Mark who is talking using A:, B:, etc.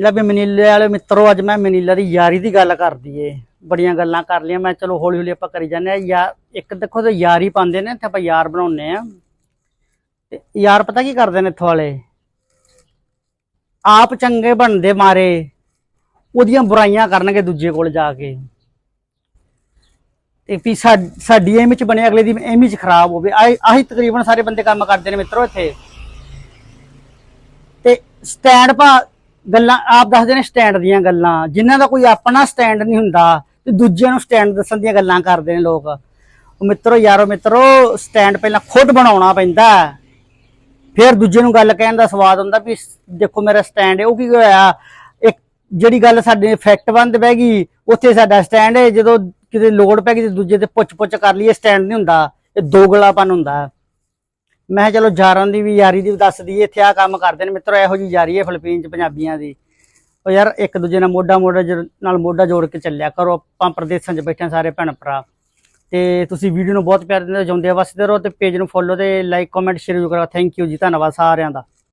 A: ਜਿਹੜਾ ਵੀ ਮਨੀਲੇ ਵਾਲੇ ਮਿੱਤਰੋ, ਅੱਜ ਮੈਂ ਮਨੀਲਾ ਦੀ ਯਾਰੀ ਦੀ ਗੱਲ ਕਰਦੀ ਏ ਬੜੀਆਂ ਗੱਲਾਂ ਕਰ ਲਈਆਂ, ਮੈਂ ਚਲੋ ਹੌਲੀ ਹੌਲੀ ਆਪਾਂ ਕਰੀ ਜਾਂਦੇ ਆ ਯਾਰ, ਇੱਕ ਦੇਖੋ ਤੇ ਯਾਰੀ ਪਾਉਂਦੇ ਨੇ, ਇੱਥੇ ਆਪਾਂ ਯਾਰ ਬਣਾਉਂਦੇ ਆ ਤੇ ਯਾਰ ਪਤਾ ਕੀ ਕਰਦੇ ਨੇ ਇੱਥੋਂ ਵਾਲੇ? ਆਪ ਚੰਗੇ ਬਣਦੇ ਮਾਰੇ, ਉਹਦੀਆਂ ਬੁਰਾਈਆਂ ਕਰਨਗੇ ਦੂਜੇ ਕੋਲ ਜਾ ਕੇ। ਤੇ ਵੀ ਸਾ- ਸਾਡੀ ਚ ਬਣੇ, ਅਗਲੇ ਦੀ ਚ ਖਰਾਬ ਹੋਵੇ। ਆਹੀ ਆਹੀ ਤਕਰੀਬਨ ਸਾਰੇ ਬੰਦੇ ਕੰਮ ਕਰਦੇ ਨੇ ਮਿੱਤਰੋ ਇੱਥੇ। ਤੇ ਸਟੈਂਡ ਪਾ ਗੱਲਾਂ, ਆਪ ਦੱਸਦੇ ਨੇ ਸਟੈਂਡ ਦੀਆਂ ਗੱਲਾਂ। ਜਿਨ੍ਹਾਂ ਦਾ ਕੋਈ ਆਪਣਾ ਸਟੈਂਡ ਨਹੀਂ ਹੁੰਦਾ, ਤੇ ਦੂਜਿਆਂ ਨੂੰ ਸਟੈਂਡ ਦੱਸਣ ਦੀਆਂ ਗੱਲਾਂ ਕਰਦੇ ਨੇ ਲੋਕ। ਉਹ ਮਿੱਤਰੋ, ਯਾਰੋ ਮਿੱਤਰੋ ਸਟੈਂਡ ਪਹਿਲਾਂ ਖੁਦ ਬਣਾਉਣਾ ਪੈਂਦਾ ਫਿਰ ਦੂਜੇ ਨੂੰ ਗੱਲ ਕਹਿਣ ਦਾ ਸਵਾਦ ਹੁੰਦਾ ਵੀ, ਦੇਖੋ ਮੇਰਾ ਸਟੈਂਡ ਹੈ, ਉਹ ਕੀ ਹੋਇਆ? ਇੱਕ ਜਿਹੜੀ ਗੱਲ ਸਾਡੇ ਇਫੈਕਟ ਬੰਦ ਬਹਿ ਗਈ, ਉੱਥੇ ਸਾਡਾ ਸਟੈਂਡ ਹੈ, ਜਦੋਂ ਕਿਤੇ ਲੋੜ ਪੈ ਗਈ ਤੇ ਦੂਜੇ ਤੇ ਪੁੱਛ ਪੁੱਛ ਕਰ ਲਈਏ ਸਟੈਂਡ ਨਹੀਂ ਹੁੰਦਾ। ਇਹ ਦੋਗਲਾਪਨ ਹੁੰਦਾ ਮੈਂ ਕਿਹਾ ਚਲੋ ਯਾਰਾਂ ਦੀ ਵੀ ਯਾਰੀ ਦੀ ਵੀ ਦੱਸ ਦਈਏ ਇੱਥੇ ਆ ਕੰਮ ਕਰਦੇ ਨੇ। ਮਿੱਤਰੋ ਇਹੋ ਜੀ ਯਾਰੀ ਹੈ ਫਿਲਪੀਨ ਚ ਪੰਜਾਬੀਆਂ ਦੀ। ਉਹ ਯਾਰ ਇੱਕ ਦੂਜੇ ਨਾਲ ਮੋਢਾ ਮੋਢਾ ਜੋੜ- ਨਾਲ ਮੋਢਾ ਜੋੜ ਕੇ ਚੱਲਿਆ ਕਰੋ। ਆਪਾਂ ਪ੍ਰਦੇਸ਼ਾਂ 'ਚ ਬੈਠੇ ਹਾਂ ਸਾਰੇ ਭੈਣ ਭਰਾ। ਤੇ ਤੁਸੀਂ ਵੀਡੀਓ ਨੂੰ ਬਹੁਤ ਪਿਆਰ ਦਿੰਦੇ ਹੋ, ਜਿਉਂਦੇ ਵਸਦੇ ਰਹੋ ਤੇ ਪੇਜ ਨੂੰ ਫੋਲੋ ਤੇ ਲਾਈਕ ਕਮੈਂਟ ਸ਼ੇਅਰ ਕਰੋ ਥੈਂਕ ਯੂ ਜੀ ਧੰਨਵਾਦ ਸਾਰਿਆਂ ਦਾ।